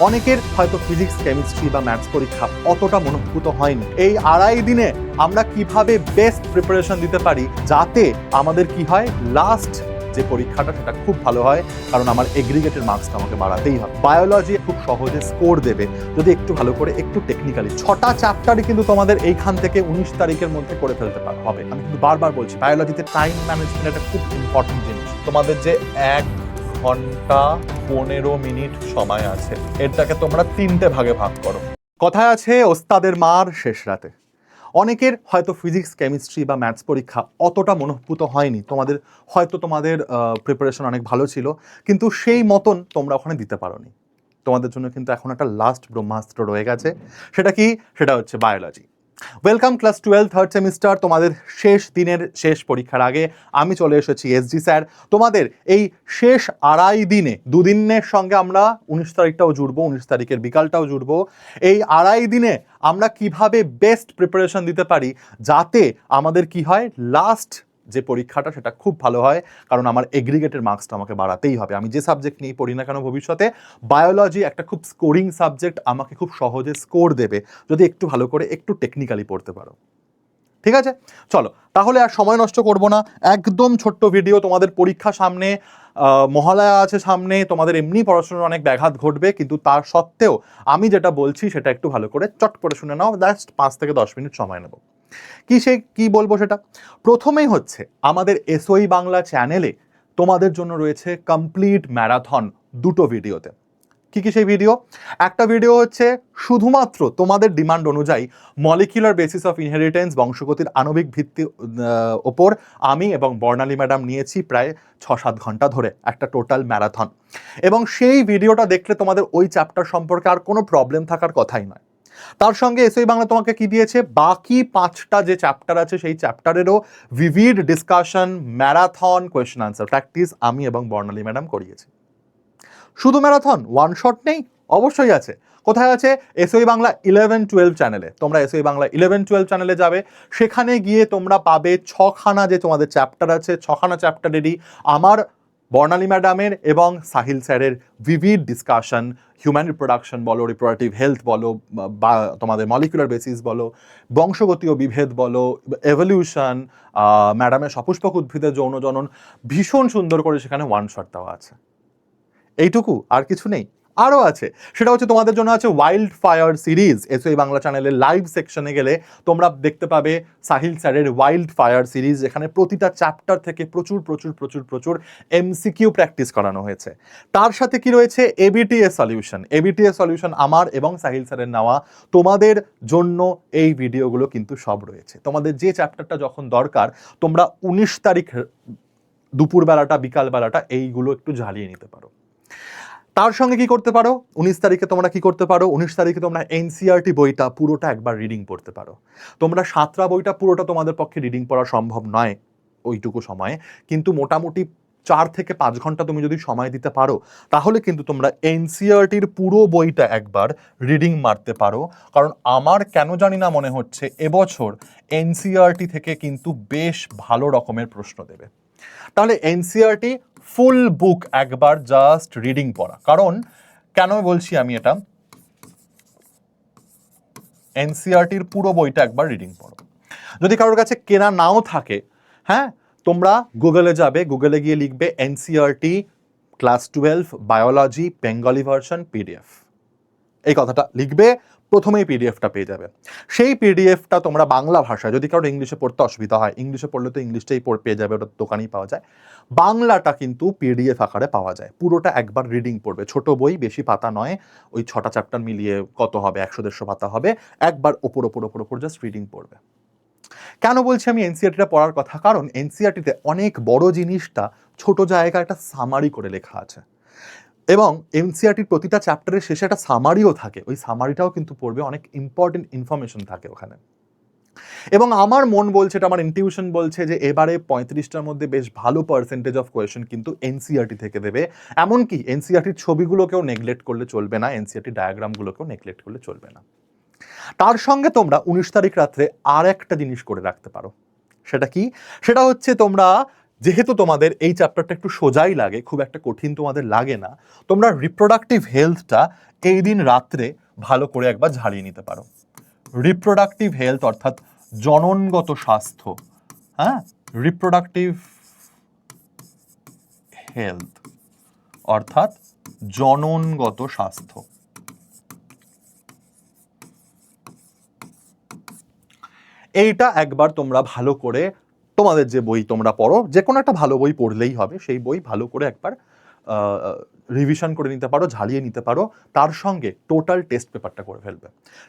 অনেকের হয়তো physics chemistry বা ম্যাথস পরীক্ষা অতটা মনোভূত হয়নি। এই আড়াই দিনে আমরা কীভাবে বেস্ট প্রিপারেশন দিতে পারি, যাতে আমাদের কি হয়? লাস্ট যে পরীক্ষাটা, সেটা খুব ভালো হয়, কারণ আমার এগ্রিগেটের মার্কসটা আমাকে বাড়াতেই হবে। বায়োলজি খুব সহজে স্কোর দেবে। যদি একটু ভালো করে, একটু টেকনিক্যালি ছটা চ্যাপ্টারই কিন্তু তোমাদের এইখান থেকে উনিশ তারিখের মধ্যে করে ফেলতে হবে। আমি কিন্তু বারবার বলছি বায়োলজিতে টাইম ম্যানেজমেন্ট একটা খুব ইম্পর্টেন্ট জিনিস। তোমাদের যে এক ঘণ্টা পনেরো মিনিট সময় আছে। এটাকে তোমরা তিনটে ভাগে ভাগ করো। কথায় আছে, ওস্তাদের মার শেষ রাতে। অনেকের হয়তো ফিজিক্স, কেমিস্ট্রি বা ম্যাথস পরীক্ষা অতটা মনোভূত হয়নি। তোমাদের, হয়তো তোমাদের প্রিপারেশন অনেক ভালো ছিল, কিন্তু সেই মতন তোমরা ওখানে দিতে পারোনি। তোমাদের জন্য কিন্তু এখন একটা লাস্ট ব্রহ্মাস্ত্র রয়ে গেছে। সেটা কি? সেটা হচ্ছে biology welcome class twelve third semester তোমাদের শেষ দিনের শেষ পরীক্ষার আগে আমি চলে এসেছি এসজি স্যার। তোমাদের এই শেষ আড়াই দিনে, দুদিনের সঙ্গে আমরা উনিশ তারিখটাও জুড়বো, উনিশ তারিখের বিকালটাও জুড়বো। এই আড়াই দিনে আমরা কীভাবে বেস্ট প্রিপারেশন দিতে পারি, যাতে আমাদের কি হয় লাস্ট যে পরীক্ষাটা সেটা খুব ভালো হয়, কারণ আমার এগ্রিগেটের মার্কসটা আমাকে বাড়াতেই হবে। আমি যে সাবজেক্ট নিয়ে পড়ি না কেন ভবিষ্যতে বায়োলজি একটা খুব স্কোরিং সাবজেক্ট আমাকে খুব সহজে স্কোর দেবে যদি একটু ভালো করে একটু টেকনিক্যালি পড়তে পারো। ঠিক আছে? চলো, তাহলে আর সময় নষ্ট করব না। একদম ছোট্ট ভিডিও তোমাদের পরীক্ষা সামনে মহালয়া আছে সামনে, তোমাদের এমনি পড়াশোনার অনেক ব্যাঘাত ঘটবে, কিন্তু তার সত্ত্বেও আমি যেটা বলছি সেটা একটু ভালো করে চট করে শুনে নাও জাস্ট পাঁচ থেকে দশ মিনিট সময় নেব। কি সে কি বলব সেটা? প্রথমেই হচ্ছে আমাদের এসওই বাংলা চ্যানেলে তোমাদের জন্য রয়েছে কমপ্লিট ম্যারাথন দুটো ভিডিওতে। কি কি সেই ভিডিও একটা ভিডিও হচ্ছে শুধুমাত্র তোমাদের ডিমান্ড অনুযায়ী মলিকুলার বেসিস অফ ইনহেরিটেন্স বংশগতির আণবিক ভিত্তি ওপর আমি এবং বর্ণালী ম্যাডাম নিয়েছি প্রায় ছ সাত ঘণ্টা ধরে একটা টোটাল ম্যারাথন এবং সেই ভিডিওটা দেখলে তোমাদের ওই চ্যাপ্টার সম্পর্কে আর কোনো প্রবলেম থাকার কথাই নয়। তার সঙ্গে এসএই বাংলা তোমাকে কি দিয়েছে? বাকি পাঁচটা যে চ্যাপ্টার আছে, সেই চ্যাপ্টারেরও vivid discussion marathon question answer practice আমি এবং বর্ণালী ম্যাডাম করিয়েছি। শুধু ম্যারাথন ওয়ান শট নেই, অবশ্যই আছে। কোথায় আছে? এসওই বাংলা ইলেভেন টুয়েলভ চ্যানেলে তোমরা এসওই বাংলা ইলেভেন টুয়েলভ চ্যানেলে যাবে। সেখানে গিয়ে তোমরা পাবে ছখানা যে তোমাদের চ্যাপ্টার আছে, ছখানা চ্যাপ্টারেরই আমার বর্ণালী ম্যাডামের এবং সাহিল স্যারের ভিভিড ডিসকাশন হিউম্যান রিপ্রোডাকশন বলো রিপ্রোডাক্টিভ হেলথ বলো, বা তোমাদের মলিকুলার বেসিস বলো বংশগতীয় বিভেদ বলো এভলিউশন ম্যাডামের সপুষ্পক উদ্ভিদের যৌন জনন, ভীষণ সুন্দর করে সেখানে ওয়ান শট দেওয়া আছে। এইটুকু, আর কিছু নেই। আরও আছে। সেটা হচ্ছে তোমাদের জন্য আছে wild fire series SOE Bangla চ্যানেলের লাইভ সেকশনে গেলে তোমরা দেখতে পাবে সাহিল স্যারের ওয়াইল্ড ফায়ার সিরিজ যেখানে প্রতিটা চ্যাপ্টার থেকে প্রচুর প্রচুর প্রচুর প্রচুর এমসিকিউ প্র্যাকটিস করানো হয়েছে। তার সাথে কি রয়েছে? এবিটিএস সলিউশন এবিটিএস সলিউশন আমার এবং সাহিল স্যারের নেওয়া তোমাদের জন্য এই ভিডিওগুলো কিন্তু সব রয়েছে। তোমাদের যে চ্যাপ্টারটা যখন দরকার, তোমরা উনিশ তারিখ দুপুরবেলাটা, বিকালবেলাটা এইগুলো একটু ঝালিয়ে নিতে পারো। তার সঙ্গে কি করতে পারো? উনিশ তারিখে তোমরা কি করতে পারো? উনিশ তারিখে তোমরা এনসিআরটি বইটা পুরোটা একবার রিডিং পড়তে পারো। তোমরা সাতটা বইটা পুরোটা তোমাদের পক্ষে রিডিং পড়া সম্ভব নয় ওইটুকু সময়ে। কিন্তু মোটামুটি চার থেকে পাঁচ ঘণ্টা তুমি যদি সময় দিতে পারো, তাহলে কিন্তু তোমরা এনসিআরটির পুরো বইটা একবার রিডিং মারতে পারো। কারণ আমার কেন জানি না মনে হচ্ছে এবছর এনসিআরটি থেকে কিন্তু বেশ ভালো রকমের প্রশ্ন দেবে। তাহলে এনসিআরটি ফুল বুক একবার জাস্ট রিডিং পড়া। কারণ কেন বলছি আমি এটা? এনসিআরটির পুরো বইটা একবার রিডিং পড়ো। যদি কারোর কাছে কেনা নাও থাকে হ্যাঁ তোমরা গুগলে যাবে, গুগলে গিয়ে লিখবে NCERT class twelve, biology, Bengali version, PDF. এই কথাটা লিখবে প্রথমেই পিডিএফটা পেয়ে যাবে। সেই পিডিএফটা তোমরা বাংলা ভাষায়, যদি কারোর ইংলিশে পড়তে অসুবিধা হয়, ইংলিশে পড়লে তো ইংলিশটাই পেয়ে যাবে, ওটা দোকানেই পাওয়া যায়। বাংলাটা কিন্তু পিডিএফ আকারে পাওয়া যায়। পুরোটা একবার রিডিং পড়বে। ছোট বই, বেশি পাতা নয়, ওই ছটা চ্যাপ্টার মিলিয়ে কত হবে? একশো, দেড়শো পাতা হবে। একবার ওপর ওপর ওপর ওপর জাস্ট রিডিং পড়বে। কেন বলছি আমি এনসিআরটিটা পড়ার কথা? কারণ এনসিআরটিতে অনেক বড় জিনিসটা ছোট জায়গায় একটা সামারি করে লেখা আছে। এবং এনসিআরটির প্রতিটা চ্যাপ্টারের শেষে একটা সামারিও থাকে। ওই সামারিটাও কিন্তু পড়বে, অনেক ইম্পর্টেন্ট ইনফরমেশন থাকে ওখানে। এবং আমার মন বলছে, এটা আমার ইনটিউশন বলছে যে এবারে পঁয়ত্রিশটার মধ্যে বেশ ভালো পার্সেন্টেজ অফ কোয়েশন কিন্তু এনসিআরটি থেকে দেবে। এমনকি এনসিআরটির ছবিগুলোকেও নেগলেক্ট করলে চলবে না এনসিআরটি ডায়াগ্রামগুলোকেও নেগলেক্ট করলে চলবে না। তার সঙ্গে তোমরা উনিশ তারিখ রাত্রে আর একটা জিনিস করে রাখতে পারো। সেটা কি? সেটা হচ্ছে তোমরা যেহেতু তোমাদের এই চ্যাপ্টারটা একটু সোজাই লাগে, খুব একটা কঠিন তোমাদের লাগে না, তোমরা রিপ্রোডাক্টিভ হেলথটা এই দিন রাত্রে ভালো করে একবার ঝালিয়ে নিতে পারো। রিপ্রোডাক্টিভ হেলথ অর্থাৎ জননগত স্বাস্থ্য হ্যাঁ? রিপ্রোডাক্টিভ হেলথ অর্থাৎ জননগত স্বাস্থ্য। এইটা একবার তোমরা ভালো করে তোমাদের যে বই তোমরা পড়ো যে কোনো একটা ভালো বই পড়লেই হবে, সেই বই ভালো করে একবার রিভিশন করে নিতে পারো, ঝালিয়ে নিতে পারো, তার সঙ্গে টোটাল টেস্ট পেপারটা করে ফেলবে।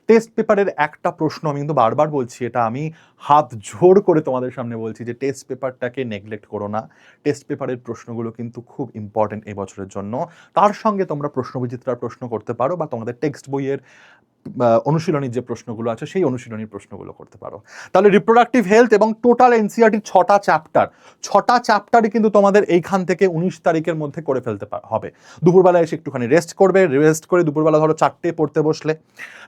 টেস্ট পেপারের একটা প্রশ্ন আমি কিন্তু বারবার বলছি, এটা আমি হাত জোর করে তোমাদের সামনে বলছি যে টেস্ট পেপারটাকে নেগলেক্ট করো না। টেস্ট পেপারের প্রশ্নগুলো কিন্তু খুব ইম্পর্টেন্ট এই বছরের জন্য। তার সঙ্গে তোমরা প্রশ্নবিচিত্রার প্রশ্ন করতে পারো বা তোমাদের টেক্সট বইয়ের অনুশীলনীর যে প্রশ্নগুলো আছে, সেই অনুশীলনীর প্রশ্নগুলো করতে পারো। তাহলে রিপ্রোডাক্টিভ হেলথ এবং টোটাল এনসিআরটির ছটা চ্যাপ্টার ছটা চ্যাপ্টারই কিন্তু তোমাদের এইখান থেকে উনিশ তারিখের মধ্যে করে ফেলতে হবে। দুপুরবেলা এসে একটুখানি রেস্ট করবে রেস্ট করে দুপুরবেলা ধরো চারটে পড়তে বসলে।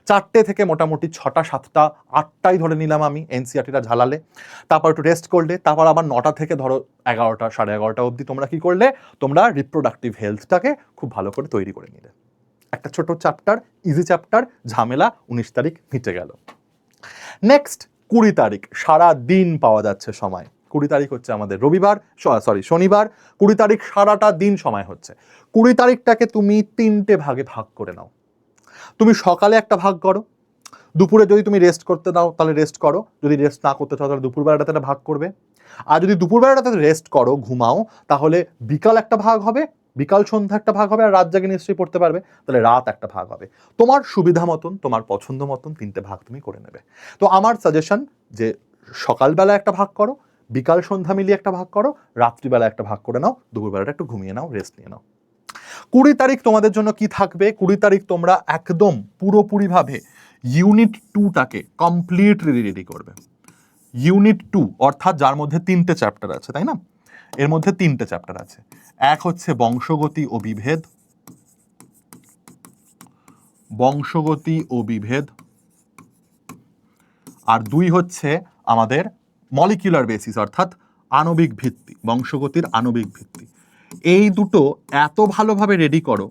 চারটে থেকে মোটামুটি ছটা, সাতটা, আটটাই ধরে নিলাম আমি এনসিআরটিটা ঝালালে। তারপর একটু রেস্ট করলে, তারপর আবার নটা থেকে ধরো এগারোটা, সাড়ে এগারোটা অবধি তোমরা কি করলে? তোমরা রিপ্রোডাক্টিভ হেলথটাকে খুব ভালো করে তৈরি করে নিলে। একটা ছোট চ্যাপ্টার ইজি চ্যাপ্টার ঝামেলা, উনিশ তারিখ মিটে গেল। নেক্সট কুড়ি তারিখ, সারা দিন পাওয়া যাচ্ছে সময়। কুড়ি তারিখ হচ্ছে আমাদের রবিবার সরি শনিবার। কুড়ি তারিখ সারাটা দিন সময় হচ্ছে। কুড়ি তারিখটাকে তুমি তিনটে ভাগে ভাগ করে নাও। তুমি সকালে একটা ভাগ করো। দুপুরে যদি তুমি রেস্ট করতে দাও, তাহলে রেস্ট করো। যদি রেস্ট না করতে চাও, তাহলে দুপুরবেলাটাতে ভাগ করবে। আর যদি দুপুরবেলাটাতে রেস্ট করো, ঘুমাও, তাহলে বিকাল একটা ভাগ হবে বিকাল সন্ধ্যা একটা ভাগ হবে আর রাত জাগে নিশ্চয়ই পড়তে পারবে, তাহলে রাত একটা ভাগ হবে। তোমার সুবিধা মতন, তোমার পছন্দ মতন তিনটে ভাগ তুমি করে নেবে। তো আমার সাজেশন যে সকালবেলা একটা ভাগ করো, বিকাল সন্ধ্যা মিলিয়ে একটা ভাগ করো, রাত্রিবেলা একটা ভাগ করে নাও, দুপুরবেলাটা একটু ঘুমিয়ে নাও রেস্ট নিয়ে নাও। কুড়ি তারিখ তোমাদের জন্য কি থাকবে? কুড়ি তারিখ তোমরা একদম পুরোপুরিভাবে ইউনিট টুটাকে কমপ্লিটলি রেডি করবে। ইউনিট টু অর্থাৎ যার মধ্যে তিনটে চ্যাপ্টার আছে, তাই না? এর মধ্যে তিনটে চ্যাপ্টার আছে। এক হচ্ছে বংশগতি ও বিভেদ। বংশগতি ও বিভেদ। আর দুই হচ্ছে আমাদের মলিকুলার বেসিস অর্থাৎ আণবিক ভিত্তি, বংশগতির আণবিক ভিত্তি। এই দুটো এত ভালোভাবে রেডি করো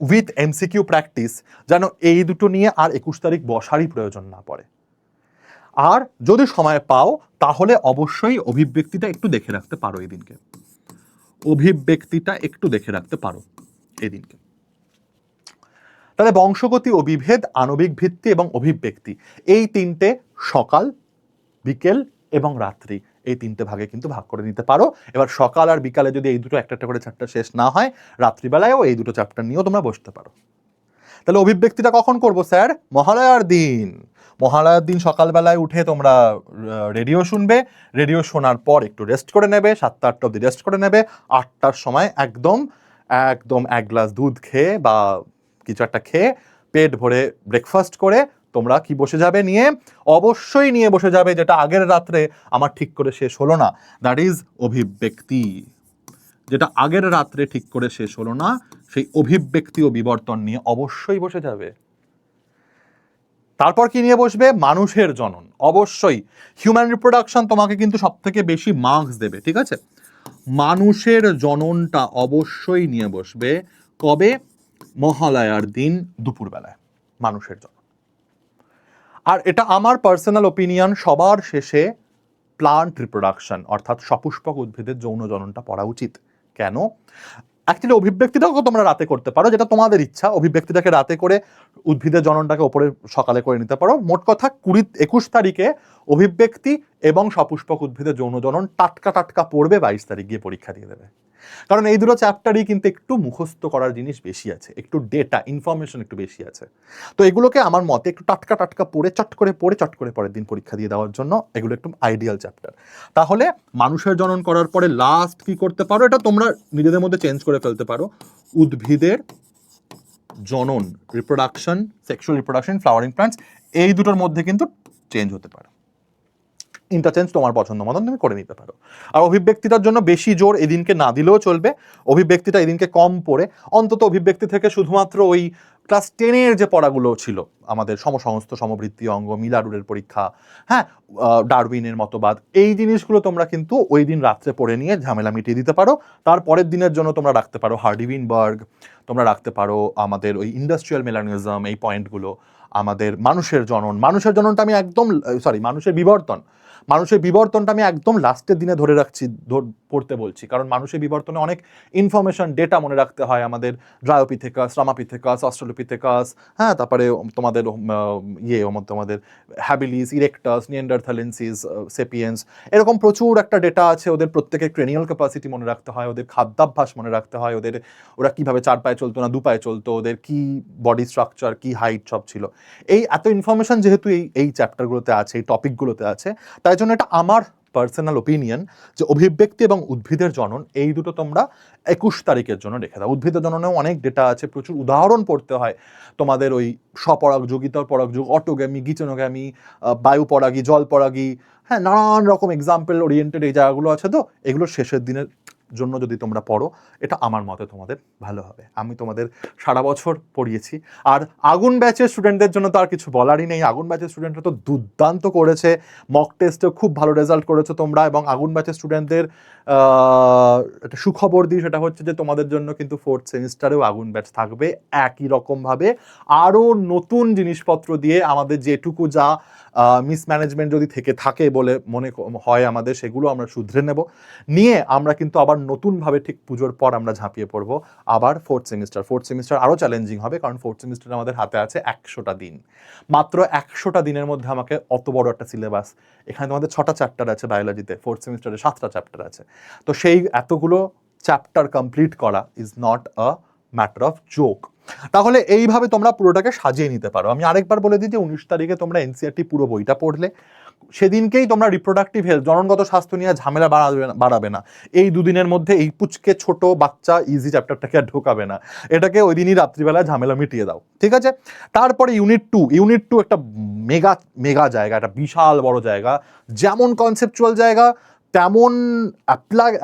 উইথ এমসিকিউ প্র্যাকটিস যেন এই দুটো নিয়ে আর একুশ তারিখ বসারই প্রয়োজন না পড়ে। আর যদি সময় পাও, তাহলে অবশ্যই অভিব্যক্তিটা একটু দেখে রাখতে পারো এই দিনকে অভিব্যক্তিটা একটু দেখে রাখতে পারো এই দিনকে তাহলে বংশগতি ও বিভেদ আণবিক ভিত্তি এবং অভিব্যক্তি, এই তিনটে সকাল, বিকেল এবং রাত্রি, এই তিনটে ভাগে কিন্তু ভাগ করে নিতে পারো। এবার সকাল আর বিকালে যদি এই দুটো একটা একটা করে চ্যাপ্টার শেষ না হয়, রাত্রিবেলায়ও এই দুটো চ্যাপ্টার নিয়েও তোমরা বসতে পারো। তাহলে অভিব্যক্তিটা কখন করব, স্যার? মহালয়ার দিন। মহালয়ার দিন সকালবেলায় উঠে তোমরা রেডিও শুনবে। রেডিও শোনার পর একটু রেস্ট করে নেবে, সাতটা, আটটা অবধি রেস্ট করে নেবে। আটটার সময় একদম একদম এক গ্লাস দুধ খেয়ে বা কিছু একটা খেয়ে পেট ভরে ব্রেকফাস্ট করে তোমরা কি বসে যাবে নিয়ে? অবশ্যই নিয়ে বসে যাবে, যেটা আগের রাত্রে আমার ঠিক করে শেষ হলো না। দ্যাট ইজ অভিব্যক্তি। যেটা আগের রাত্রে ঠিক করে শেষ হলো না সেই অভিব্যক্তি ও বিবর্তন নিয়ে অবশ্যই বসে যাবে। তারপর কি নিয়ে বসবে? মানুষের জনন। অবশ্যই হিউম্যান রিপ্রোডাকশন তোমাকে কিন্তু সব থেকে বেশি মার্কস দেবে, ঠিক আছে? মানুষের জননটা অবশ্যই নিয়ে বসবে কবে? মহালয়ার দিন দুপুরবেলায়, মানুষের জনন। আর এটা আমার পার্সোনাল ওপিনিয়ন সবার শেষে প্লান্ট রিপ্রোডাকশন অর্থাৎ সপুষ্পক উদ্ভিদের যৌন জননটা পড়া উচিত। কেন? অ্যাকচুয়ালি অভিব্যক্তিটাও তোমরা রাতে করতে পারো, যেটা তোমাদের ইচ্ছা। অভিব্যক্তিটাকে রাতে করে উদ্ভিদের জননটাকে ওপরে সকালে করে নিতে পারো। মোট কথা, কুড়ি, একুশ তারিখে অভিব্যক্তি এবং সপুষ্পক উদ্ভিদের যৌন জনন টাটকা টাটকা পড়বে, বাইশ তারিখ গিয়ে পরীক্ষা দিয়ে দেবে। কারণ এই দুটো চ্যাপ্টারই কিন্তু একটু মুখস্থ করার জিনিস বেশি আছে, একটু ডেটা ইনফরমেশন একটু বেশি আছে। তো এগুলোকে আমার মতে একটু টাটকা টাটকা পড়ে, চট করে পড়ে, চট করে পরের দিন পরীক্ষা দিয়ে দেওয়ার জন্য এগুলো একটু আইডিয়াল চ্যাপ্টার তাহলে মানুষের জনন করার পরে লাস্ট কি করতে পারো? এটা তোমরা নিজেদের মধ্যে চেঞ্জ করে ফেলতে পারো। উদ্ভিদের জনন reproduction sexual reproduction flowering plants এই দুটোর মধ্যে কিন্তু চেঞ্জ হতে পারে। ইন্টারচেঞ্জ তোমার পছন্দ মতন তুমি করে নিতে পারো। আর অভিব্যক্তিটার জন্য বেশি জোর এদিনকে না দিলেও চলবে। অভিব্যক্তিটা এদিনকে কম পড়ে। অন্তত অভিব্যক্তি থেকে শুধুমাত্র ওই ক্লাস টেনের যে পড়াগুলো ছিল, আমাদের সমসংস্থ, সমবৃত্তি অঙ্গ, মিলারুরের পরীক্ষা হ্যাঁ ডারউইনের মতবাদ, এই জিনিসগুলো তোমরা কিন্তু ওই দিন রাত্রে পড়ে নিয়ে ঝামেলা মিটিয়ে দিতে পারো। তার পরের দিনের জন্য তোমরা রাখতে পারো হার্ডিভিনবার্গ, তোমরা রাখতে পারো আমাদের ওই ইন্ডাস্ট্রিয়াল মেলানিজম এই পয়েন্টগুলো আমাদের মানুষের জনন। মানুষের জননটা আমি একদম সরি মানুষের বিবর্তন। মানুষের বিবর্তনটা আমি একদম লাস্টের দিনে ধরে রাখছি পড়তে বলছি। কারণ মানুষের বিবর্তনে অনেক ইনফরমেশন ডেটা মনে রাখতে হয় আমাদের। ড্রায়োপিথেকাস রামাপিথেকাস, অস্ট্রোলোপিথেকাস হ্যাঁ তারপরে তোমাদের ইয়ে তোমাদের হ্যাবিলিস ইরেক্টাস নিয়েন্ডারথালেন্সিস সেপিয়েন্স এরকম প্রচুর একটা ডেটা আছে ওদের প্রত্যেকের ক্রেনিয়াল ক্যাপাসিটি মনে রাখতে হয়, ওদের খাদ্যাভ্যাস মনে রাখতে হয়, ওদের, ওরা কীভাবে চার পায়ে চলতো না, দু পায়ে চলতো, ওদের কি বডি স্ট্রাকচার কি হাইট সব ছিল। এই এত ইনফরমেশন যেহেতু এই এই চ্যাপ্টারগুলোতে আছে, এই টপিকগুলোতে আছে, তাই জন্য এটা আমার পার্সোনাল ওপিনিয়ন যে অভিব্যক্তি এবং উদ্ভিদের জনন, এই দুটো তোমরা একুশ তারিখের জন্য রেখে দাও। উদ্ভিদের জননেও অনেক ডেটা আছে, প্রচুর উদাহরণ পড়তে হয়। তোমাদের ওই স্বপরাগযোগ ইতর পরাগযোগ অটোগ্যামি পরাগী জল পরাগী হ্যাঁ নানান রকম এক্সাম্পল ওরিয়েন্টেড এই জায়গাগুলো আছে তো, এগুলো শেষের দিনের জন্য যদি তোমরা পড়ো, এটা আমার মতে তোমাদের ভালো হবে। আমি তোমাদের সারা বছর পড়িয়েছি। আর আগুন ব্যাচের স্টুডেন্টদের জন্য তো আর কিছু বলারই নেই। আগুন ব্যাচের স্টুডেন্টরা তো দুর্দান্ত করেছে। মক টেস্টেও খুব ভালো রেজাল্ট করেছ তোমরা এবং আগুন ব্যাচের স্টুডেন্টদের একটা সুখবর দিই সেটা হচ্ছে যে তোমাদের জন্য কিন্তু ফোর্থ সেমিস্টারেও আগুন ব্যাচ থাকবে একই রকমভাবে। আরও নতুন জিনিসপত্র দিয়ে আমাদের যেটুকু যা মিসম্যানেজমেন্ট যদি থেকে থাকে বলে মনে হয় আমাদের, সেগুলো আমরা শুধরে নেব। নিয়ে আমরা কিন্তু আবার নতুনভাবে ঠিক পুজোর পর আমরা ঝাঁপিয়ে পড়ব। আবার ফোর্থ সেমিস্টার ফোর্থ সেমিস্টার আরও চ্যালেঞ্জিং হবে কারণ ফোর্থ সেমিস্টার আমাদের হাতে আছে একশোটা দিন। মাত্র একশোটা দিনের মধ্যে আমাকে অত বড় একটা সিলেবাস এখানে তোমাদের ছটা চ্যাপ্টার আছে বায়োলজিতে ফোর্থ সেমিস্টারে সাতটা চ্যাপ্টার আছে। তো সেই এতগুলো চ্যাপ্টার কমপ্লিট করা is not a matter of joke তাহলে এইভাবে তোমরা পুরোটাকে সাজিয়ে নিতে পারো। আমি আরেকবার বলে দিই যে উনিশ তারিখে তোমরা এনসিআরটি পুরো বইটা পড়লে। সেদিনকেই তোমরা রিপ্রোডাক্টিভ হেলথ জননগত স্বাস্থ্য নিয়ে ঝামেলা বাড়াবে না বাড়াবে না। এই দুদিনের মধ্যে এই পুচকে ছোট বাচ্চা ইজি চ্যাপ্টারটাকে আর ঢোকাবে না। এটাকে ওই দিনই রাত্রিবেলা ঝামেলা মিটিয়ে দাও, ঠিক আছে? তারপরে ইউনিট টু ইউনিট টু একটা মেগা মেগা জায়গা, একটা বিশাল বড় জায়গা, যেমন কনসেপচুয়াল জায়গা, তেমন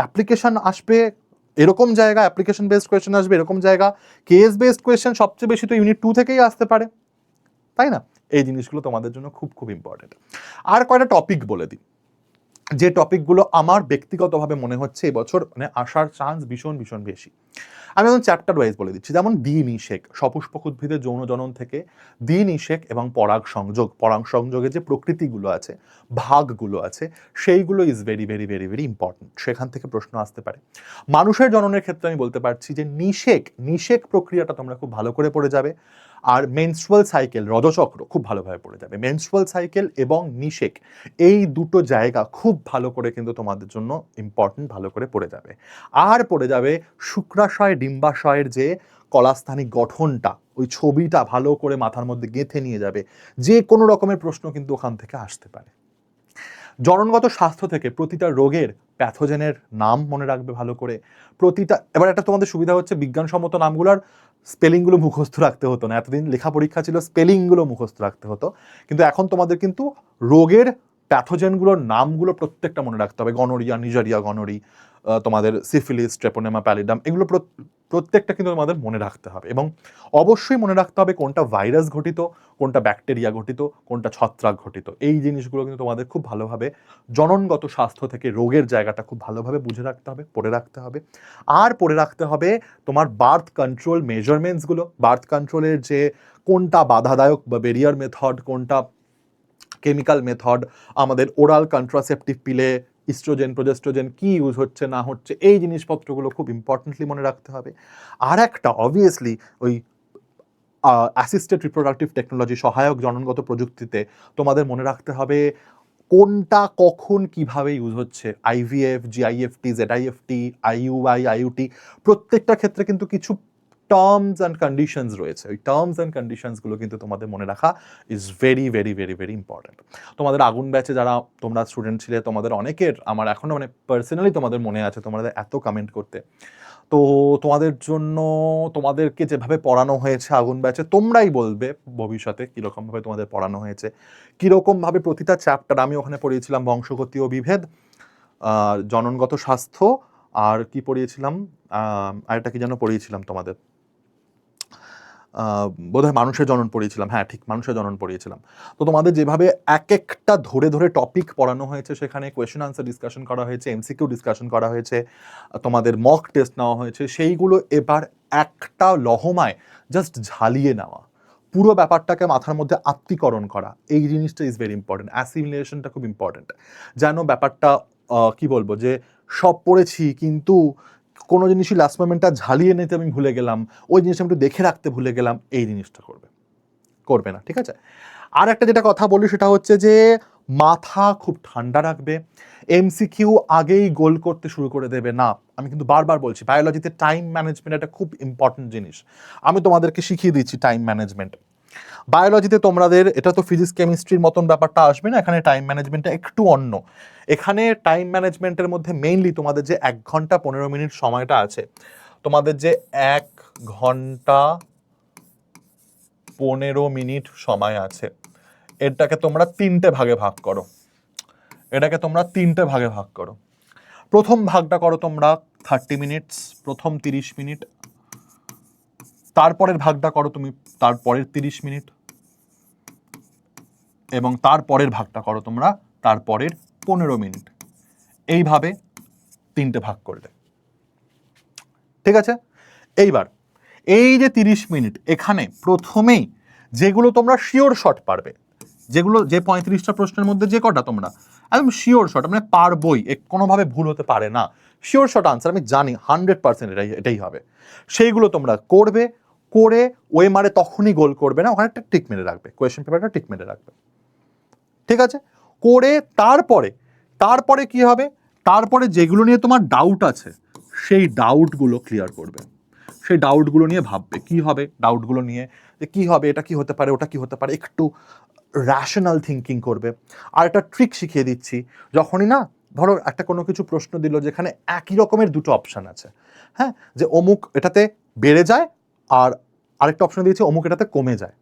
অ্যাপ্লিকেশন আসবে, এরকম জায়গা অ্যাপ্লিকেশন বেসড কোয়েশ্চেন আসবে, এরকম জায়গা। কেস বেসড কোয়েশ্চেন সবচেয়ে বেশি তো ইউনিট টু থেকেই আসতে পারে, তাই না? এই জিনিসগুলো তোমাদের জন্য খুব খুব ইম্পর্টেন্ট আর কয়টা টপিক বলে দিই। যে টপিকগুলো আমার ব্যক্তিগতভাবে মনে হচ্ছে এবছর মানে আসার চান্স ভীষণ ভীষণ বেশি। আমি এখন চ্যাপ্টার ওয়াইজ বলে দিচ্ছি। যেমন দ্বি নিষেক সপুষ্পক উদ্ভিদের যৌন জনন থেকে দ্বি নিষেক এবং পরাগ সংযোগ, পরাগ সংযোগের যে প্রকৃতিগুলো আছে, ভাগগুলো আছে, সেইগুলো is very very very very important সেখান থেকে প্রশ্ন আসতে পারে। মানুষের জননের ক্ষেত্রে আমি বলতে পারছি যে নিষেক নিষেক প্রক্রিয়াটা তোমরা খুব ভালো করে পড়ে যাবে। আর মেনস্ট্রুয়াল সাইকেল রজচক্র খুব ভালোভাবে পড়ে যাবে। মেনস্ট্রুয়াল সাইকেল এবং নিষেক, এই দুটো জায়গা খুব ভালো করে কিন্তু তোমাদের জন্য ইম্পর্টেন্ট ভালো করে পড়ে যাবে। আর পড়ে যাবে শুক্রাশয়, ডিম্বাশয়ের যে কলাস্থানিক গঠনটা, ওই ছবিটা ভালো করে মাথার মধ্যে গেঁথে নিয়ে যাবে। যে কোনো রকমের প্রশ্ন কিন্তু ওখান থেকে আসতে পারে। জননগত স্বাস্থ্য থেকে প্রতিটা রোগের প্যাথোজেনের নাম মনে রাখবে ভালো করে। প্রতিটা, এবার একটা তোমাদের সুবিধা হচ্ছে বিজ্ঞানসম্মত নামগুলোর স্পেলিংগুলো মুখস্থ রাখতে হতো না। এতদিন লেখা পরীক্ষা ছিল, স্পেলিংগুলো মুখস্থ রাখতে হতো। কিন্তু এখন তোমাদের কিন্তু রোগের প্যাথোজেনগুলোর নামগুলো প্রত্যেকটা মনে রাখতে হবে। গনোরিয়া, নিজারিয়া গনোরি তোমাদের সিফিলিস ট্রেপোনেমা প্যালিডাম এগুলো প্রত- প্রত্যেকটা কিন্তু তোমাদের মনে রাখতে হবে এবং অবশ্যই মনে রাখতে হবে কোনটা ভাইরাস ঘটিত, কোনটা ব্যাকটেরিয়া ঘটিত, কোনটা ছত্রাক ঘটিত। এই জিনিসগুলো কিন্তু তোমাদের খুব ভালোভাবে জননগত স্বাস্থ্য থেকে রোগের জায়গাটা খুব ভালোভাবে বুঝে রাখতে হবে, পড়ে রাখতে হবে। আর পড়ে রাখতে হবে তোমার বার্থ কন্ট্রোল মেজারমেন্টসগুলো বার্থ কন্ট্রোলের যে কোনটা বাধাদায়ক বা বেরিয়ার মেথড কোনটা কেমিক্যাল মেথড আমাদের ওরাল কন্ট্রাসেপটিভ পিলে ইস্ট্রোজেন, প্রোজেস্ট্রোজেন কি ইউজ হচ্ছে, না হচ্ছে, এই জিনিসপত্রগুলো খুব ইম্পর্টেন্টলি মনে রাখতে হবে। আর একটা অবভিয়াসলি ওই অ্যাসিস্টেড রিপ্রোডাক্টিভ টেকনোলজি সহায়ক জননগত প্রযুক্তিতে তোমাদের মনে রাখতে হবে কোনটা কখন কীভাবে ইউজ হচ্ছে। IVF GIFT ZIFT IUI IUT প্রত্যেকটা ক্ষেত্রে কিন্তু কিছু টার্মস অ্যান্ড কন্ডিশনস রয়েছে। ওই টার্মস অ্যান্ড কন্ডিশনসগুলো কিন্তু তোমাদের মনে রাখা is very very very very important তোমাদের আগুন ব্যাচে যারা তোমরা স্টুডেন্ট ছিলে, তোমাদের অনেকের আমার এখনও মানে পার্সোনালি তোমাদের মনে আছে, তোমাদের এত কমেন্ট করতে। তো তোমাদের জন্য তোমাদেরকে যেভাবে পড়ানো হয়েছে আগুন ব্যাচে, তোমরাই বলবে ভবিষ্যতে কীরকমভাবে তোমাদের পড়ানো হয়েছে। কীরকমভাবে প্রতিটা চ্যাপ্টার আমি ওখানে পড়িয়েছিলাম বংশগতি ও বিভেদ জননগত স্বাস্থ্য আর কি পড়িয়েছিলাম? আরেকটা কি যেন পড়িয়েছিলাম তোমাদের? বোধহয় মানুষের জনন পড়িয়েছিলাম। হ্যাঁ ঠিক, মানুষের জনন পড়িয়েছিলাম। তো তোমাদের যেভাবে এক একটা ধরে ধরে টপিক পড়ানো হয়েছে, সেখানে কোয়েশ্চেন আনসার ডিসকাশন করা হয়েছে এমসিকিউ ডিসকাশন করা হয়েছে, তোমাদের মক টেস্ট নেওয়া হয়েছে, সেইগুলো এবার একটা লহমায় জাস্ট ঝালিয়ে নেওয়া। পুরো ব্যাপারটাকে মাথার মধ্যে আত্মীকরণ করা, এই জিনিসটা ইজ ভেরি ইম্পর্টেন্ট অ্যাসিমিলেশনটা খুব ইম্পর্টেন্ট যেন ব্যাপারটা কি বলব যে সব পড়েছি, কিন্তু কোনো জিনিসই লাস্ট মোমেন্টটা ঝালিয়ে নিতে আমি ভুলে গেলাম। ওই জিনিসটা আমি একটু দেখে রাখতে ভুলে গেলাম, এই জিনিসটা করবে। করবে না, ঠিক আছে? আর একটা যেটা কথা বলি সেটা হচ্ছে যে, মাথা খুব ঠান্ডা রাখবে। এমসিকিউ আগেই গোল করতে শুরু করে দেবে। না, আমি কিন্তু বারবার বলছি বায়োলজিতে টাইম ম্যানেজমেন্ট একটা খুব ইম্পর্টেন্ট জিনিস। আমি তোমাদেরকে শিখিয়ে দিচ্ছি টাইম ম্যানেজমেন্ট বায়োলজিতে তোমাদের, এটা তো ফিজিক্স কেমিস্ট্রির মতন ব্যাপারটা আসবে না, এখানে টাইম ম্যানেজমেন্টটা একটু অন্য। এখানে টাইম ম্যানেজমেন্টের মধ্যে মেইনলি তোমাদের যে এক ঘণ্টা পনেরো মিনিট সময়টা আছে, তোমাদের যে এক ঘণ্টা পনেরো মিনিট সময় আছে, এটাকে তোমরা তিনটে ভাগে ভাগ করো। এটাকে তোমরা তিনটে ভাগে ভাগ করো। প্রথম ভাগটা করো তোমরা থার্টি মিনিটস প্রথম তিরিশ মিনিট তারপরের ভাগটা করো তুমি, তারপরের তিরিশ মিনিট। এবং তারপরের ভাগটা করো তোমরা, তারপরের পনেরো মিনিট। এইভাবে তিনটে ভাগ করলে ঠিক আছে? এইবার, এই যে তিরিশ মিনিট, এখানে প্রথমেই যেগুলো তোমরা শিওর শট পারবে, যেগুলো, যে পঁয়ত্রিশটা প্রশ্নের মধ্যে যে কটা তোমরা, একদম শিওর শট মানে পারবই কোনোভাবে ভুল হতে পারে না। শিওর শট আনসার, আমি জানি, হান্ড্রেড পার্সেন্ট এটাই এটাই হবে। সেইগুলো তোমরা করবে করে ওয়ে মারে তখনই গোল করবে না, ওখানে একটা টিক মেরে রাখবে কোয়েশ্চেন পেপারটা টিক মেরে রাখবে। ঠিক আছে? করে তারপরে তারপরে কি হবে? তারপরে যেগুলো নিয়ে তোমার ডাউট আছে, সেই ডাউটগুলো ক্লিয়ার করবে। সেই ডাউটগুলো নিয়ে ভাববে, কি হবে ডাউটগুলো নিয়ে? যে কী হবে, এটা কি হতে পারে, ওটা কি হতে পারে? একটু র্যাশনাল থিঙ্কিং করবে। আর একটা ট্রিক শিখিয়ে দিচ্ছি, যখনই না, ধরো একটা কোনো কিছু প্রশ্ন দিল যেখানে একই রকমের দুটো অপশান আছে। হ্যাঁ? যে অমুক এটাতে বেড়ে যায়, আর আরেকটা অপশন দিয়েছে, অমুক এটাতে কমে যায়।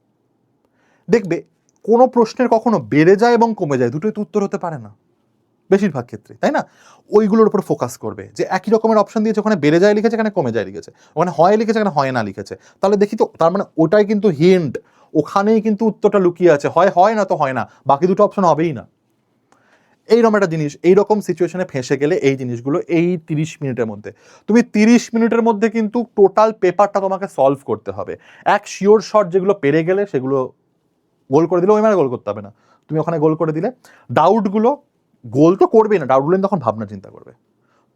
দেখবে, কোনো প্রশ্নের কখনো বেড়ে যায় এবং কমে যায়, দুটোই তো উত্তর হতে পারে না। বেশিরভাগ ক্ষেত্রে, তাই না? ওইগুলোর উপর ফোকাস করবে, যে একই রকমের অপশন দিয়েছে, ওখানে বেড়ে যায় লিখেছে, এখানে কমে যায় লিখেছে। ওখানে হয় লিখেছে, এখানে হয় না লিখেছে। তাহলে দেখি তো, তার মানে ওটাই কিন্তু হিন্ট ওখানেই কিন্তু উত্তরটা লুকিয়ে আছে। হয় হয় না তো হয় না, বাকি দুটো অপশন হবেই না। এইরকম একটা জিনিস, এইরকম সিচুয়েশনে ফেঁসে গেলে এই জিনিসগুলো এই তিরিশ মিনিটের মধ্যে। তুমি তিরিশ মিনিটের মধ্যে কিন্তু টোটাল পেপারটা তোমাকে সলভ করতে হবে। এক শিওর শট যেগুলো পেরে গেলে সেগুলো গোল করে দিলে ওই মানে গোল করতে হবে না। তুমি ওখানে গোল করে দিলে। ডাউটগুলো গোল তো করবেই না। ডাউটগুলো তখন ভাবনা চিন্তা করবে।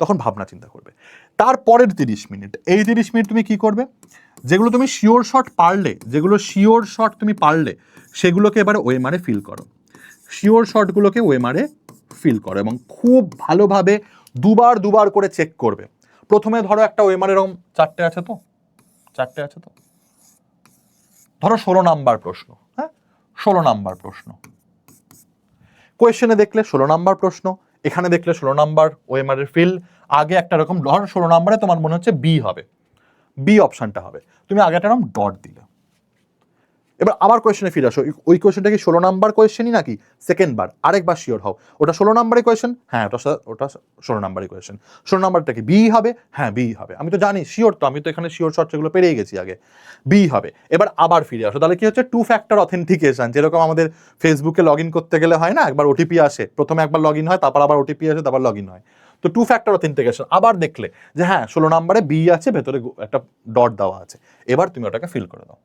তখন ভাবনা চিন্তা করবে। তারপরের তিরিশ মিনিট, এই তিরিশ মিনিট তুমি কি করবে? যেগুলো তুমি শিওর শট পারলে, যেগুলো শিওর শট তুমি পারলে, সেগুলোকে এবারে ওয়ে মারে ফিল করো। শিওর শটগুলোকে ওয়ে মারে ফিল করো এবং খুব ভালোভাবে দুবার দুবার করে চেক করবে। প্রথমে ধরো একটা ওয়েমার এরকম চারটে আছে তো? চারটে আছে তো? ধরো ষোলো নাম্বার প্রশ্ন হ্যাঁ? ষোলো নাম্বার প্রশ্ন। কোয়েশ্চেনে দেখলে ষোলো নাম্বার প্রশ্ন, এখানে দেখলে ষোলো নাম্বার ওয়েমারের ফিল আগে একটা রকম ধর ষোলো নাম্বারে তোমার মনে হচ্ছে বি হবে। বি অপশানটা হবে। তুমি আগে একটা এরকম ডট দিলে। এবার আবার কোয়েশনে ফিরে আসো। ওই কোয়েশ্চেনটা কি ষোলো নাম্বার কোয়েশ্চেনই নাকি? সেকেন্ড বার আরেকবার শিওর হও। ওটা ষোলো নাম্বারের কোয়েশ্চেন হ্যাঁ ওটা ওটা ষোলো নাম্বারের কোয়েশ্চেন ষোলো নাম্বারটা কি? বি হবে? হ্যাঁ বি হবে। আমি তো জানি শিওর তো, আমি তো এখানে শিওর শর্ট সেগুলো পেরিয়ে গেছি আগে। বি হবে। এবার আবার ফিরে আসো। তাহলে কি হচ্ছে? টু ফ্যাক্টর অথেন্টিকেশন যেরকম আমাদের ফেসবুকে লগ ইন করতে গেলে হয় না, একবার ওটিপি আসে। প্রথমে একবার লগ ইন হয়, তারপর আবার ওটিপি আসে, তারপর লগ ইন হয়। তো টু ফ্যাক্টর অথেন্টিকেশন আবার দেখলে যে হ্যাঁ ষোলো নাম্বারে বি আছে, ভেতরে একটা ডট দেওয়া আছে। এবার তুমি ওটাকে ফিল করে দাও।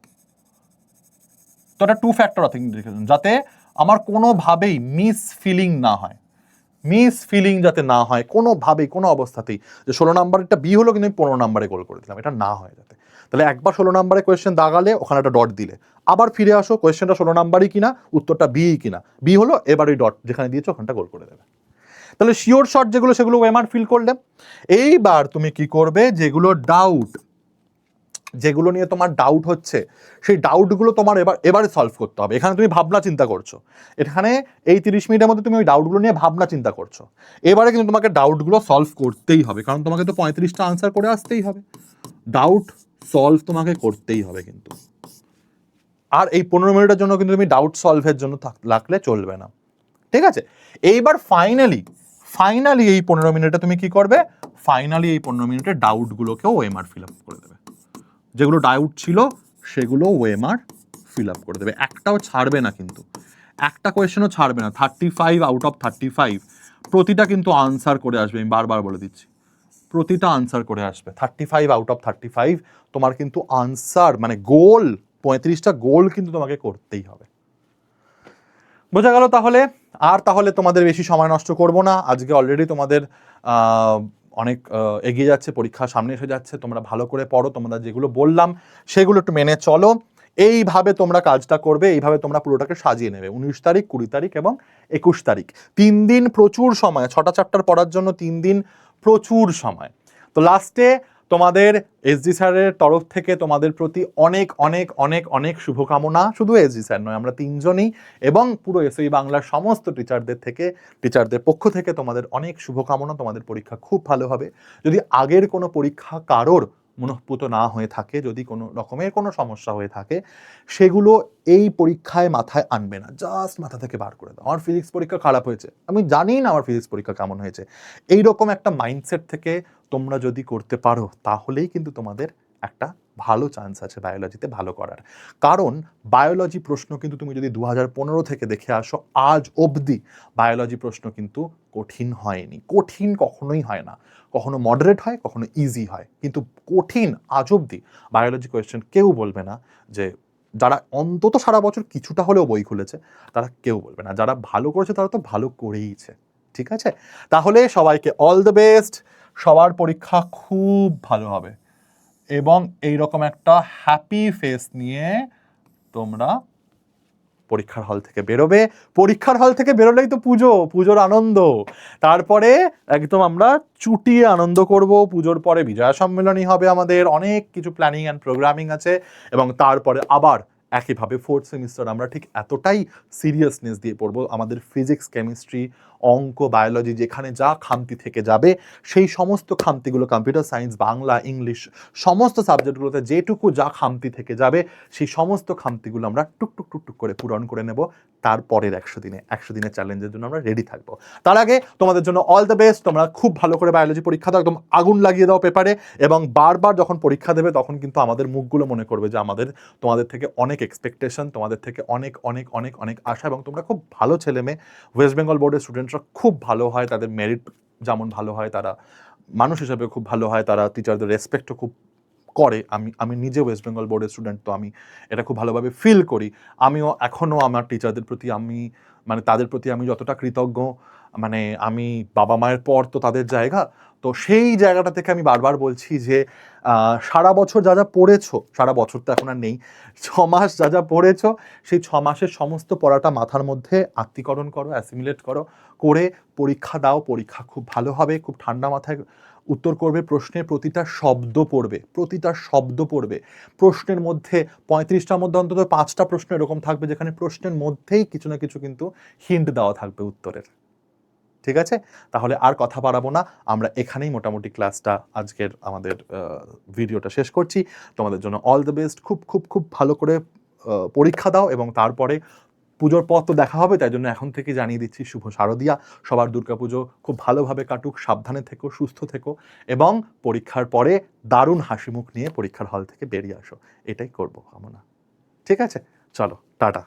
তো এটা টু ফ্যাক্টর অথেন্টিকেশন যাতে আমার কোনোভাবেই মিস ফিলিং না হয়। মিস ফিলিং যাতে না হয়, কোনোভাবেই, কোনো অবস্থাতেই। যে ষোলো নাম্বারটা বি হলো কিন্তু আমি পনেরো নাম্বারে গোল করে দিলাম এটা না হয় যাতে। তাহলে একবার ষোলো নাম্বারে কোয়েশ্চেন দাগালে, ওখানে একটা ডট দিলে। আবার ফিরে আসো কোয়েশ্চেনটা ষোলো নাম্বারই কিনা, উত্তরটা বি কিনা। বি হলো এবার ওই ডট যেখানে দিয়েছ, ওখানটা গোল করে দেবে। তাহলে শিওর শট যেগুলো, সেগুলো ওয়েমার ফিল করলে। এইবার তুমি কি করবে, যেগুলো ডাউট যেগুলো নিয়ে তোমার ডাউট হচ্ছে, সেই ডাউটগুলো তোমার এবার, এবারে সলভ করতে হবে। এখানে তুমি ভাবনা চিন্তা করছ। এখানে এই তিরিশ মিনিটের মধ্যে তুমি ওই ডাউটগুলো নিয়ে ভাবনা চিন্তা করছ। এবারে কিন্তু তোমাকে ডাউটগুলো সলভ করতেই হবে, কারণ তোমাকে তো পঁয়ত্রিশটা আনসার করে আসতেই হবে। ডাউট সলভ তোমাকে করতেই হবে কিন্তু। আর এই পনেরো মিনিটের জন্য কিন্তু তুমি ডাউট সলভের জন্য লাগলে চলবে না। ঠিক আছে? এইবার ফাইনালি ফাইনালি এই পনেরো মিনিটে তুমি কি করবে? ফাইনালি এই পনেরো মিনিটে ডাউটগুলোকেও ওএমআর ফিল আপ করে দেবে। যেগুলো ডাউট ছিল, সেগুলো ওয়েমার ফিল আপ করে দেবে। একটাও ছাড়বে না কিন্তু। একটা কোয়েশ্চেনও ছাড়বে না। Thirty five out of thirty five প্রতিটা কিন্তু আনসার করে আসবে। আমি বারবার বলে দিচ্ছি, প্রতিটা আনসার করে আসবে। Thirty five out of thirty five তোমার কিন্তু আনসার মানে গোল পঁয়ত্রিশটা গোল কিন্তু তোমাকে করতেই হবে। বোঝা গেল তাহলে? আর তাহলে তোমাদের বেশি সময় নষ্ট করব না। আজকে অলরেডি তোমাদের অনেক এগিয়ে যাচ্ছে, পরীক্ষা সামনে এসে যাচ্ছে, তোমরা ভালো করে পড়ো, তোমরা যেগুলো বললাম, সেগুলো একটু মেনে চলো। এইভাবে তোমরা কাজটা করবে, এইভাবে তোমরা পুরোটাকে সাজিয়ে নেবে। উনিশ তারিখ, কুড়ি তারিখ এবং একুশ তারিখ। তিন দিন প্রচুর সময়, ছটা, চারটার পড়ার জন্য তিন দিন প্রচুর সময়। তো লাস্টে তোমাদের এসজি স্যারের তরফ থেকে তোমাদের প্রতি অনেক অনেক অনেক অনেক শুভকামনা। শুধু এসজি স্যার নয়, আমরা তিনজনই এবং পুরো এসই বাংলার সমস্ত টিচারদের থেকে টিচারদের পক্ষ থেকে তোমাদের অনেক শুভকামনা। তোমাদের পরীক্ষা খুব ভালো হবে। যদি আগের কোনো পরীক্ষা কারোর মনঃপুত না হয়ে থাকে, যদি কোনো রকমের কোনো সমস্যা হয়ে থাকে, সেগুলো এই পরীক্ষায় মাথায় আনবে না। জাস্ট মাথা থেকে বার করে দাও। আমার ফিজিক্স পরীক্ষা খারাপ হয়েছে। আমি জানি না আমার ফিজিক্স পরীক্ষা কেমন হয়েছে। এই রকম একটা মাইন্ডসেট থেকে তোমরা যদি করতে পারো, তাহলেই কিন্তু তোমাদের একটা ভালো চান্স আছে বায়োলজিতে ভালো করার। কারণ বায়োলজি প্রশ্ন কিন্তু তুমি যদি দু হাজার পনেরো থেকে দেখে আসো, আজ অবধি বায়োলজি প্রশ্ন কিন্তু কঠিন হয়নি। কঠিন কখনোই হয় না। কখনো মডারেট হয়, কখনো ইজি হয়। কিন্তু কঠিন আজ অবধি বায়োলজি কোয়েশ্চেন কেউ বলবে না যে, যারা অন্তত সারা বছর কিছুটা হলেও বই খুলেছে, তারা কেউ বলবে না। যারা ভালো করেছে, তারা তো ভালো করেইছে। ঠিক আছে? তাহলে সবাইকে অল দ্য বেস্ট সবার পরীক্ষা খুব ভালো হবে। এবং এইরকম একটা হ্যাপি ফেস নিয়ে তোমরা পরীক্ষার হল থেকে বেরোবে। পরীক্ষার হল থেকে বেরোলেই তো পুজো, পুজোর আনন্দ। তারপরে একদম আমরা চুটিয়ে আনন্দ করব। পুজোর পরে বিজয়া সম্মেলনী হবে আমাদের। অনেক কিছু প্ল্যানিং অ্যান্ড প্রোগ্রামিং আছে এবং তারপরে আবার একইভাবে ফোর্থ সেমিস্টার আমরা ঠিক এতটাই সিরিয়াসনেস দিয়ে পড়ব। আমাদের ফিজিক্স কেমিস্ট্রি অঙ্ক বায়োলজি যেখানে যা খামতি থেকে যাবে, সেই সমস্ত খামতিগুলো কম্পিউটার সায়েন্স বাংলা ইংলিশ সমস্ত সাবজেক্টগুলোতে যেটুকু যা খামতি থেকে যাবে, সেই সমস্ত খামতিগুলো আমরা টুকটুক টুকটুক করে পূরণ করে নেব তারপরের একশো দিনে। একশো দিনের চ্যালেঞ্জের জন্য আমরা রেডি থাকব। তার আগে তোমাদের জন্য অল দ্য বেস্ট তোমরা খুব ভালো করে বায়োলজি পরীক্ষা দাও, একদম আগুন লাগিয়ে দাও পেপারে এবং বারবার যখন পরীক্ষা দেবে, তখন কিন্তু আমাদের মুখগুলো মনে করবে যে আমাদের, তোমাদের থেকে অনেক এক্সপেকটেশন তোমাদের থেকে অনেক অনেক অনেক অনেক আশা এবং তোমরা খুব ভালো ছেলে মেয়ে ওয়েস্ট বেঙ্গল বোর্ডের স্টুডেন্টরা খুব ভালো হয়, তাদের মেরিট যেমন ভালো হয়, তারা মানুষ হিসাবে খুব ভালো হয়, তারা টিচারদের রেসপেক্টও খুব করে। আমি আমি নিজে ওয়েস্ট বেঙ্গল বোর্ডের স্টুডেন্ট তো আমি এটা খুব ভালোভাবে ফিল করি। আমিও এখনও আমার টিচারদের প্রতি আমি মানে তাদের প্রতি আমি যতটা কৃতজ্ঞ মানে আমি বাবা মায়ের পর তো তাদের জায়গা, তো সেই জায়গাটা থেকে আমি বারবার বলছি যে সারা বছর যা যা পড়েছো, সারা বছর তো এখন আর নেই, ছ মাস যা যা পড়েছো, সেই ছ মাসের সমস্ত পড়াটা মাথার মধ্যে আত্মীকরণ করো অ্যাসিমিলেট করো, করে পরীক্ষা দাও, পরীক্ষা খুব ভালো হবে, খুব ঠান্ডা মাথায় উত্তর করবে, প্রশ্নের প্রতিটা শব্দ পড়বে, প্রতিটা শব্দ পড়বে, প্রশ্নের মধ্যে পঁয়ত্রিশটার মধ্যে অন্তত পাঁচটা প্রশ্ন এরকম থাকবে, যেখানে প্রশ্নের মধ্যেই কিছু না কিছু কিন্তু হিন্ট দেওয়া থাকবে উত্তরের। ঠিক আছে? তাহলে আর কথা বাড়াবো না। আমরা এখানেই মোটামুটি ক্লাসটা আজকের আমাদের ভিডিওটা শেষ করছি। তোমাদের জন্য অল দ্য বেস্ট খুব খুব খুব ভালো করে পরীক্ষা দাও এবং তারপরে পুজোর পর তো দেখা হবে, তাই জন্য এখন থেকে জানিয়ে দিচ্ছি শুভ শারদিয়া। সবার দুর্গাপুজো খুব ভালোভাবে কাটুক, সাবধানে থেকো, সুস্থ থেকো এবং পরীক্ষার পরে দারুণ হাসি মুখ নিয়ে পরীক্ষার হল থেকে বেরিয়ে আসো। এটাই করব কামনা। ঠিক আছে? চলো, টাটা।